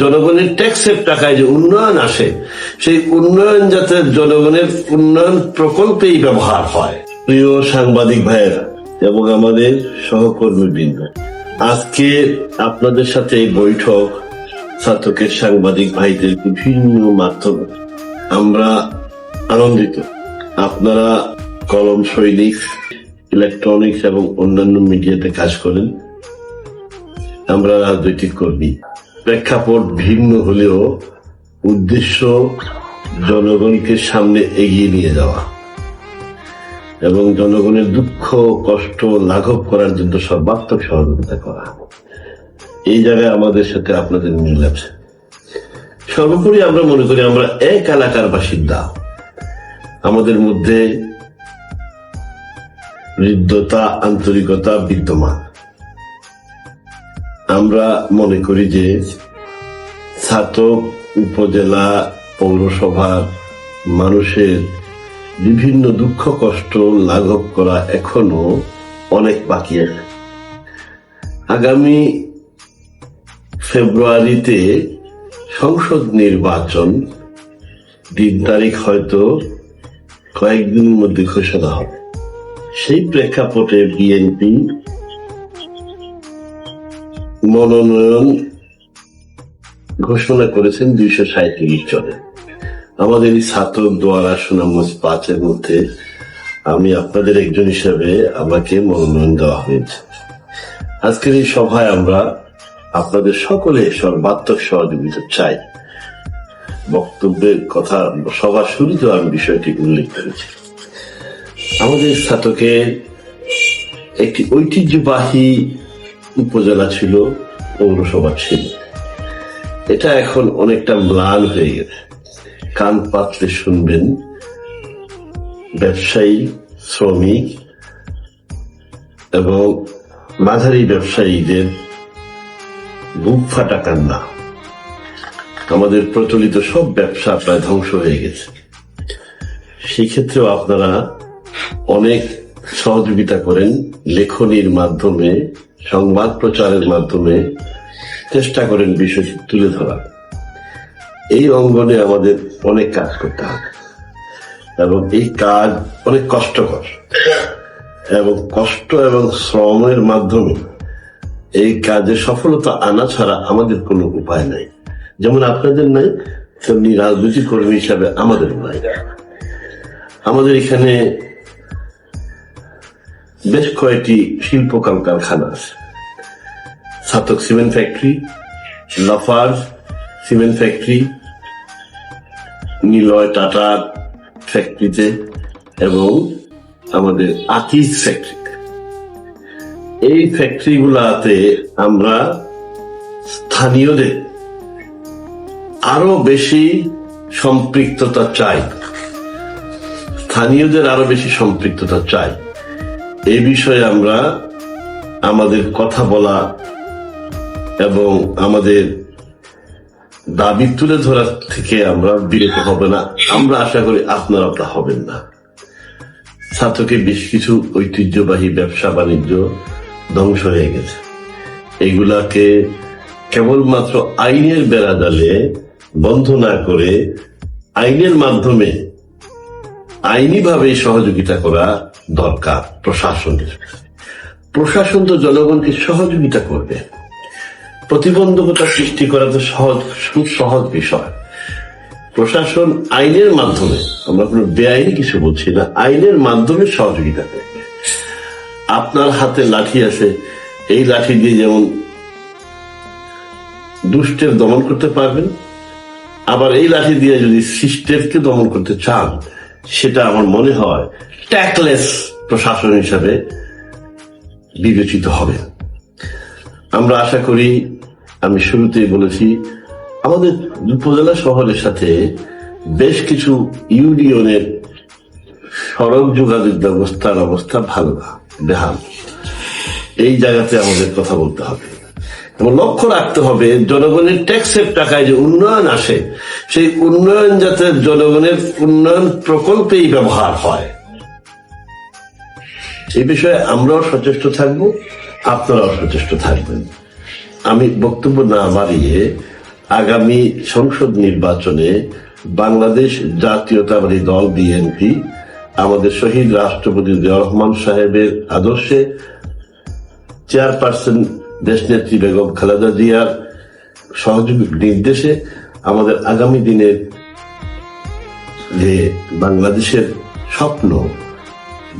জনগণের ট্যাক্সের টাকায় যে উন্নয়ন আসে, সেই উন্নয়ন যাতে জনগণের উন্নয়ন প্রকল্পেই ব্যবহার হয়। প্রিয় সাংবাদিক ভাইয়েরা এবং আমাদের সহকর্মীবৃন্দ, আজকে আপনাদের সাথে এই বৈঠক ছাত্রকের সাংবাদিক ভাইদের বিভিন্ন মাধ্যমে আমরা আনন্দিত। আপনারা কলম সৈনিক, ইলেকট্রনিক্স এবং অন্যান্য মিডিয়াতে কাজ করেন। আমরা রাজনৈতিক কর্মী। প্রেক্ষাপট ভিন্ন হলেও উদ্দেশ্য জনগণকে সামনে এগিয়ে নিয়ে যাওয়া এবং জনগণের দুঃখ, কষ্ট লাঘব করার জন্য সর্বাত্মক সহযোগিতা করা। এই জায়গায় আমাদের সাথে আপনাদের মিল আছে। সর্বোপরি আমরা মনে করি আমরা এক এলাকার বাসিন্দা। আমাদের মধ্যে হৃদ্যতা, আন্তরিকতা বিদ্যমান। আমরা মনে করি যে ছাতক উপজেলা পৌরসভার মানুষের বিভিন্ন দুঃখ, কষ্ট লাঘব করা এখনও অনেক বাকি আছে। আগামী ফেব্রুয়ারিতে সংসদ নির্বাচন দিন তারিখ হয়তো কয়েকদিনের মধ্যে ঘোষণা হবে। সেই প্রেক্ষাপটে বিএনপি মনোনয়ন ঘোষণা করেছেন দুইশো সাঁত্রিশ জনে। আমাদের এই ছাত্র দোয়ারা সুনামগঞ্জ পাঁচের মধ্যে আমি আপনাদের একজন হিসাবে আমাকে মনোনয়ন দেওয়া হয়েছে। আজকের এই সভায় আমরা আপনাদের সকলে সর্বাত্মক সহযোগিতা চাই। বক্তব্যের কথা সবার শুরুতে আমি বিষয়টি উল্লেখ করেছি। আমাদের ছাত্রকে একটি ঐতিহ্যবাহী উপজেলা ছিল পৌরসভা ছিল। এটা এখন অনেকটা ম্লান হয়ে গেছে। কান পাতলে শুনবেন, ব্যবসায়ী, শ্রমিক এবং মাঝারি ব্যবসায়ীদের বুক ফাটা কান্না। আমাদের প্রচলিত সব ব্যবসা প্রায় ধ্বংস হয়ে গেছে। সেই ক্ষেত্রেও আপনারা অনেক সহযোগিতা করেন লেখনির মাধ্যমে সংবাদ প্রচারের মাধ্যমে চেষ্টা করেন বিষয়টি তুলে ধরা। এই অঙ্গনে আমাদের অনেক কাজ করতে হবে। এবং এই কাজ অনেক কষ্টকর। এবং কষ্ট এবং শ্রমের মাধ্যমে এই কাজে সফলতা আনা ছাড়া আমাদের কোনো উপায় নাই। যেমন আপনাদের নাই, তেমনি রাজনৈতিক কর্মী হিসাবে আমাদের নাই। আমাদের এখানে বেশ কয়েকটি শিল্প কলকারখানা আছে। Chhatak cement factory Lafarge cement factory, Niloy Tata ফ্যাক্টরিতে এবং আমাদের আকিজ ফ্যাক্টরিতে এই ফ্যাক্টরিগুলাতে আমরা স্থানীয়দের আরও বেশি সম্পৃক্ততা চাই। স্থানীয়দের আরও বেশি সম্পৃক্ততা চাই। এই বিষয়ে আমরা আমাদের কথা বলা এবং আমাদের দাবি তুলে ধরার থেকে আমরা বিরত হব না। আমরা আশা করি আপনারা তা হবেন না। ছাত্রকে বেশ কিছু ঐতিহ্যবাহী ব্যবসা বাণিজ্য ধ্বংস হয়ে গেছে। এগুলাকে কেবলমাত্র আইনের বেড়াজালে বন্ধ না করে আইনের মাধ্যমে আইনিভাবে সহযোগিতা করা দরকার প্রশাসনের। প্রশাসন তো জনগণকে সহযোগিতা করবে। প্রতিবন্ধকতা সৃষ্টি করা তো সহজ, খুব সহজ বিষয়। প্রশাসন আইনের মাধ্যমে, আমরা কোনো বেআইনি কিছু বলছি না, আইনের মাধ্যমে সহযোগিতা করবে। আপনার হাতে লাঠি আছে এই লাঠি দিয়ে যেমন দুষ্টের দমন করতে পারবেন, আবার এই লাঠি দিয়ে যদি সিস্টেমকে দমন করতে চান সেটা আমার মনে হয় ট্যাকলেস প্রশাসন হিসাবে বিবেচিত হবে। আমরা আশা করি, আমি শুরুতেই বলেছি, আমাদের উপজেলা শহরের সাথে বেশ কিছু ইউনিয়নের সড়ক যোগাযোগ ব্যবস্থার অবস্থা ভালো না, বেহাল। এই জায়গাতে আমাদের কথা বলতে হবে। এবং লক্ষ্য রাখতে হবে, জনগণের ট্যাক্সের টাকায় যে উন্নয়ন আসে, সেই উন্নয়ন যাতে জনগণের উন্নয়ন প্রকল্পেই ব্যবহার হয়। এই বিষয়ে আমরাও সচেষ্ট থাকব, আপনারাও সচেষ্ট থাকবেন। আমি বক্তব্য না বাড়িয়ে আগামী সংসদ নির্বাচনে বাংলাদেশ জাতীয়তাবাদী দল বিএনপি, আমাদের শহীদ রাষ্ট্রপতি রহমান সাহেবের আদর্শে চেয়ারপারসন দেশনেত্রী বেগম খালেদা জিয়ার সহযোগী নির্দেশে আমাদের আগামী দিনের যে বাংলাদেশের স্বপ্ন,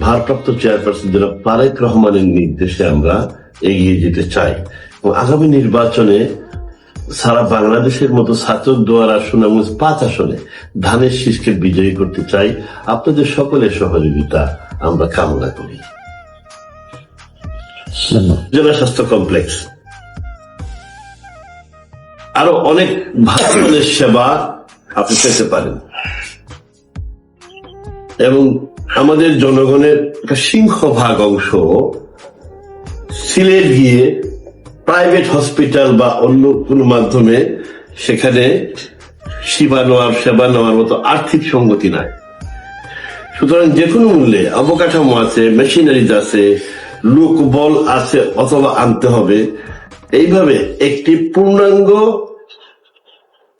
ভারপ্রাপ্ত চেয়ারপারসন জনাব তারেক রহমানের নির্দেশে আমরা এগিয়ে যেতে চাই। এবং আগামী নির্বাচনে সারা বাংলাদেশের মতো ছাত্র আসন এবং পাঁচ আসনে ধানের শীষকে বিজয়ী করতে চাই। আপনাদের সকলের সহযোগিতা আমরা কামনা করি। জেলা স্বাস্থ্য কমপ্লেক্স। আরও অনেক ভালো সেবা আপনি পেতে পারেন। এবং আমাদের জনগণের একটা সিংহভাগ অংশ সিলেট গিয়ে প্রাইভেট হসপিটাল বা অন্য কোনো মাধ্যমে সেখানে সেবা নেওয়ার সেবা নেওয়ার মতো আর্থিক সঙ্গতি নাই। সুতরাং যে কোনো মূল্যে অবকাঠামো আছে, মেশিনারিজ আছে লোক বল আছে অথবা আনতে হবে। এইভাবে একটি পূর্ণাঙ্গ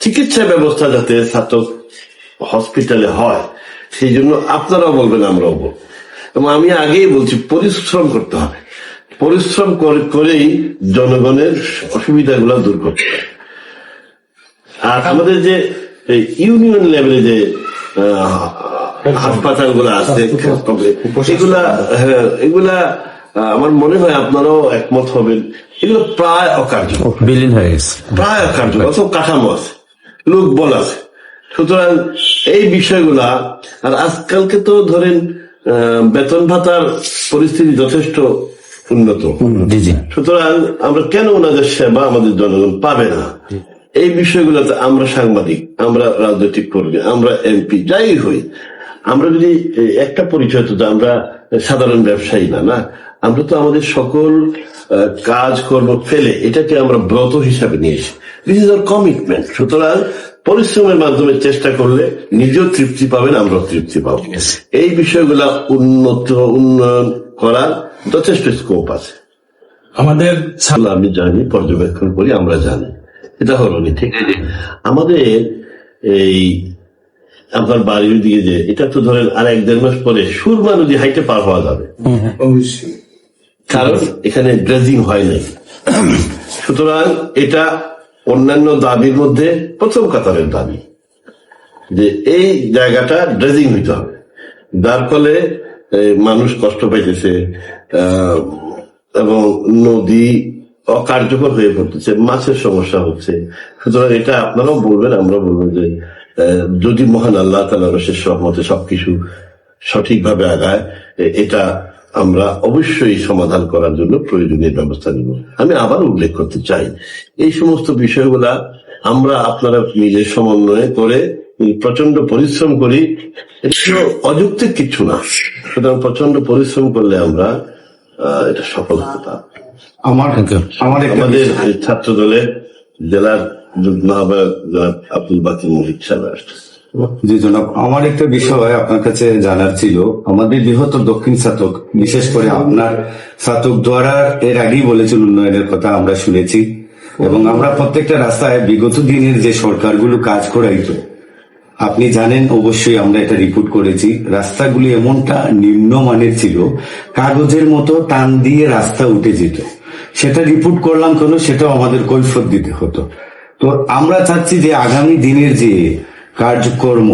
চিকিৎসা ব্যবস্থা যাতে ছাত্র হসপিটালে হয় সেই জন্য আপনারাও বলবেন আমরাও বলব। এবং আমি আগেই বলছি পরিশ্রম করতে হবে। পরিশ্রম করেই জনগণের অসুবিধাগুলো দূর করতে হবে। আর আমাদের যে এই ইউনিয়ন লেভেলে যে হাসপাতালগুলো আছে এগুলা হ্যাঁ, এগুলা আমার মনে হয় আপনারাও একমত হবেন। এগুলো প্রায় অকার্যকর। বিলীন হয়ে গেছে। প্রায় কার্যকর অথবা কাঠামো আছে লোক বল আছে। সুতরাং এই বিষয়গুলা আর আজকালকে তো ধরেন বেতন ভাতার পরিস্থিতি যথেষ্ট উন্নত। সুতরাং আমরা কেন ওনাদের সেবা আমাদের জনগণ পাবে না? এই বিষয়গুলোতে আমরা সাংবাদিক আমরা রাজনৈতিক কর্মী আমরা এমপি যাই হই। আমরা যদি একটা পরিচয় তো আমরা সাধারণ ব্যবসায়ী না না? আমরা তো আমাদের সকল আহ, কাজকর্ম ফেলে এটাকে আমরা ব্রত হিসাবে নিয়েছি দিস ইজ আর কমিটমেন্ট সুতরাং পরিশ্রমের মাধ্যমে চেষ্টা করলে নিজেও তৃপ্তি পাবেন আমরাও তৃপ্তি পাবো। এই বিষয়গুলা উন্নত উন্নয়ন করার যথেষ্ট স্কোপ আছে। আমাদের আমি জানি পর্যবেক্ষণ করি আমরা জানি। এটা হলো নি ঠিক আছে আমাদের এই আপনার বাড়ির দিকে যে এটা তো ধরেন আর এক দেড় মাস পরে সুরমা নদী হাইটে পার হওয়া যাবে। অবশ্যই। কারণ এখানে ড্রেজিং হয় নাই। সুতরাং এটা অন্যান্য দাবির মধ্যে প্রথম কাতারের দাবি যে এই জায়গাটা ড্রেজিং হইতে হবে। যার ফলে মানুষ কষ্ট পাইতেছে এবং নদী অকার্যকর হয়ে পড়তেছে মাছের সমস্যা হচ্ছে। সুতরাং এটা আপনারাও বলবেন আমরা বলব যে যদি মহান আল্লাহ তালা রসের সহমতে সবকিছু সঠিকভাবে আগায় এটা আমরা অবশ্যই সমাধান করার জন্য প্রয়োজনীয় ব্যবস্থা নিব। আমি আবার উল্লেখ করতে চাই এই সমস্ত বিষয়গুলা আমরা আপনারা নিজের সমন্বয়ে করে প্রচণ্ড পরিশ্রম করি এটা অযৌক্তিক কিছু না। সুতরাং প্রচণ্ড পরিশ্রম করলে আমরা আহ, এটা সফল হতে পারব। আমার আমাদের ছাত্র দলের জেলার আব্দুল বাকির মহিক সাহেব আসছে জি, জনাব। আমার একটা বিষয় আপনার কাছে জানার ছিল। আমাদের বৃহত্তর দক্ষিণ ছাতক বিশেষ করে আপনার ছাতক দ্বারা এর আগেই বলেছিল উন্নয়নের কথা আমরা শুনেছি। এবং আমরা প্রত্যেকটা রাস্তায় বিগত দিনের যে সরকারগুলো কাজ করাইতো, আপনি জানেন, অবশ্যই আমরা এটা রিপোর্ট করেছি। রাস্তাগুলি এমনটা নিম্নমানের ছিল, কাগজের মতো টান দিয়ে রাস্তা উঠে যেত। সেটা রিপোর্ট করলাম কেন? সেটাও আমাদের কৈফত দিতে হতো। তো আমরা চাচ্ছি যে আগামী দিনের যে কার্যকর্ম।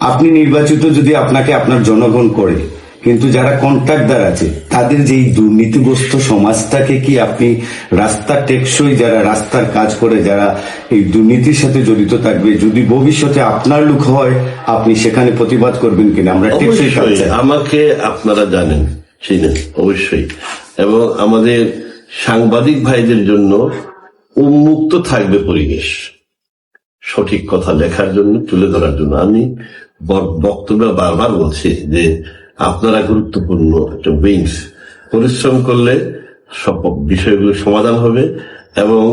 আপনি নির্বাচিত যদি আপনাকে আপনার জনগণ করে কিন্তু যারা কন্ট্রাক্টদার আছে তাদের যে দুর্নীতিগ্রস্ত সমাজটাকে কি আপনি রাস্তা টেকসই যারা রাস্তার কাজ করে যারা এই দুর্নীতির সাথে জড়িত থাকবে যদি ভবিষ্যতে আপনার লোক হয় আপনি সেখানে প্রতিবাদ করবেন কিনা? আমরা টেকসই আমাকে আপনারা জানেন চিনেন অবশ্যই। এবং আমাদের সাংবাদিক ভাইদের জন্য উন্মুক্ত থাকবে পরিবেশ। সঠিক কথা লেখার জন্য, তুলে ধরার জন্য। আমি বক্তব্যে বারবার বলছি যে আপনারা গুরুত্বপূর্ণ একটা উইংস পরিশ্রম করলে সব বিষয়গুলো সমাধান হবে এবং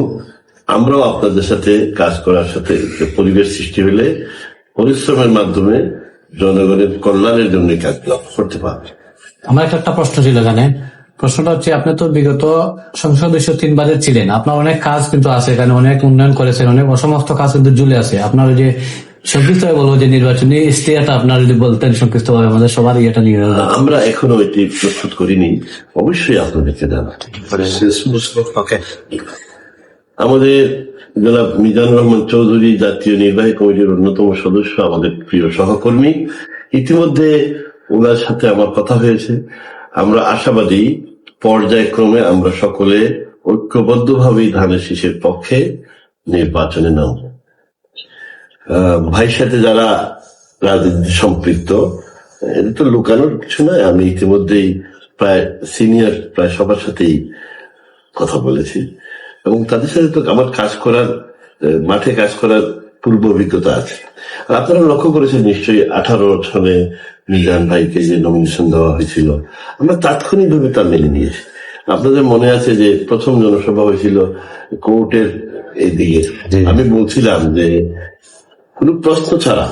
আমরাও আপনাদের সাথে কাজ করার সাথে পরিবেশ সৃষ্টি হলে পরিশ্রমের মাধ্যমে জনগণের কল্যাণের জন্য কাজ করতে পারবে। আমার একটা প্রশ্ন ছিল এখানে প্রশ্নটা হচ্ছে আপনি তো বিগত সংসদ সদস্য তিনবারের ছিলেন। আপনার অনেক কাজ কিন্তু আছে এখানে অনেক উন্নয়ন করেছেন অনেক অসমস্ত কাজ কিন্তু ঝুলে আছে। আপনার ওই যে বলব যে নির্বাচনী ইস্তিয়াটা আপনার যদি বলতেন সংক্ষিপ্ত আমাদের সবার ইয়েটা নিয়ে আমরা এখনও এটি প্রস্তুত করিনি। অবশ্যই আপনাদেরকে আমাদের জনাব মিজানুর রহমান চৌধুরী জাতীয় নির্বাহী কমিটির অন্যতম সদস্য আমাদের প্রিয় সহকর্মী। ইতিমধ্যে ওনার সাথে আমার কথা হয়েছে। আমরা আশাবাদী পর্যায়ক্রমে আমরা সকলে ঐক্যবদ্ধভাবেই ধানের শীষের পক্ষে নির্বাচনে আহ, ভাইয়ের সাথে যারা রাজনীতি সম্পৃক্ত এটা তো লুকানোর কিছু নয় আমি ইতিমধ্যেই প্রায় সিনিয়র প্রায় সবার সাথেই কথা বলেছি। এবং তাদের সাথে তো আমার কাজ করার মাঠে কাজ করার পূর্ব অভিজ্ঞতা আছে। আপনারা লক্ষ্য করেছেন নিশ্চয়ই আঠারো সালে মিজান ভাইকে যে নমিনেশন দেওয়া হয়েছিল। আমরা তাৎক্ষণিকভাবে তা মেনে নিয়েছি। আপনাদের মনে আছে যে প্রথম জনসভা হয়েছিল কোর্টের এইদিকে আমি বলছিলাম যে কোনো প্রশ্ন ছাড়া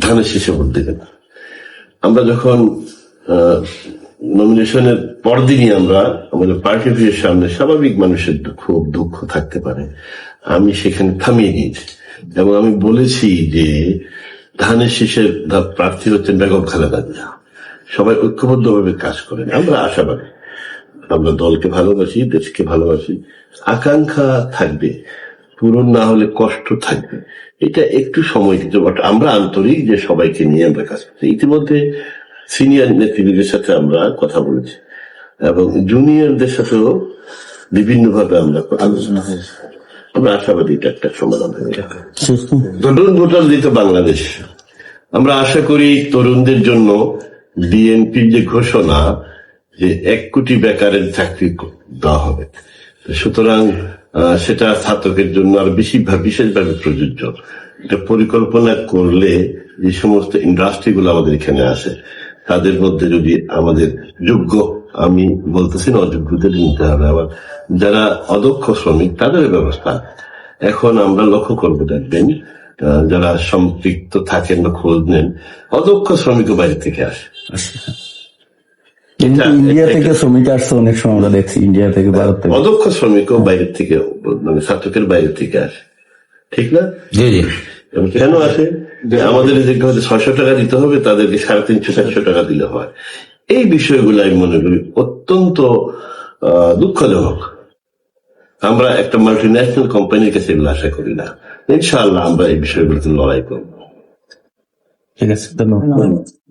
ধানের শীষে ভোট দেবেন আমরা যখন নমিনেশনের পরদিনই আমরা আমাদের পার্টি অফিসের সামনে স্বাভাবিক মানুষের খুব দুঃখ থাকতে পারে। আমি সেখানে থামিয়ে দিয়েছি এবং আমি বলেছি যে ধানের শীষের প্রার্থী হচ্ছেন বেগম খালেদা জিয়া। সবাই ঐক্যবদ্ধভাবে কাজ করেন। আমরা আশাবাদী। আমরা দলকে ভালোবাসি, দেশকে ভালোবাসি। আকাঙ্ক্ষা থাকবে। পূরণ না হলে কষ্ট থাকবে। এটা একটু সময় দিতে বাট আমরা আন্তরিক যে সবাইকে নিয়ে আমরা কাজ করছি। ইতিমধ্যে সিনিয়র নেতৃবৃন্দের সাথে আমরা কথা বলেছি। এবং জুনিয়রদের সাথেও বিভিন্ন ভাবে আমরা আলোচনা হয়েছে। আমরা আশাবাদী এটা একটা সমাধান হবে তরুণ ভোটার দিত বাংলাদেশ। আমরা আশা করি তরুণদের জন্য বিএনপির যে ঘোষণা যে এক কোটি বেকারের চাকরি দেওয়া হবে সুতরাং সেটা ছাত্রকের জন্য আর বেশি বিশেষভাবে প্রযোজ্য। এটা পরিকল্পনা করলে যে সমস্ত ইন্ডাস্ট্রিগুলো আমাদের এখানে আসে তাদের মধ্যে যদি আমাদের যোগ্য আমি বলতেছি না অযোগ্যদের নিতে হবে আবার যারা অদক্ষ শ্রমিক তাদের ব্যবস্থা। এখন আমরা লক্ষ্য করব দেখবেন যারা সম্পৃক্ত থাকেন বা খোঁজ নেন অদক্ষ শ্রমিকও বাইরে থেকে আসে। ইন্ডিয়া থেকে শ্রমিক আসছে অনেক সময় আমরা দেখছি ইন্ডিয়া থেকে ভারত থেকে। অদক্ষ শ্রমিকও বাইরে থেকে মানে ছাত্রকের বাইরে থেকে আসে। ঠিক না? জি জি। কেন আসে? যে আমাদের যে ছয়শো টাকা দিতে হবে তাদেরকে সাড়ে তিনশো চারশো টাকা দিলে হয়। এই বিষয়গুলো আমি মনে করি অত্যন্ত আহ, দুঃখজনক। আমরা একটা মাল্টি ন্যাশনাল কোম্পানির কাছে এগুলো আশা করি না। ইনশাআল্লাহ আমরা এই বিষয়গুলোতে লড়াই করব। ঠিক আছে ধন্যবাদ।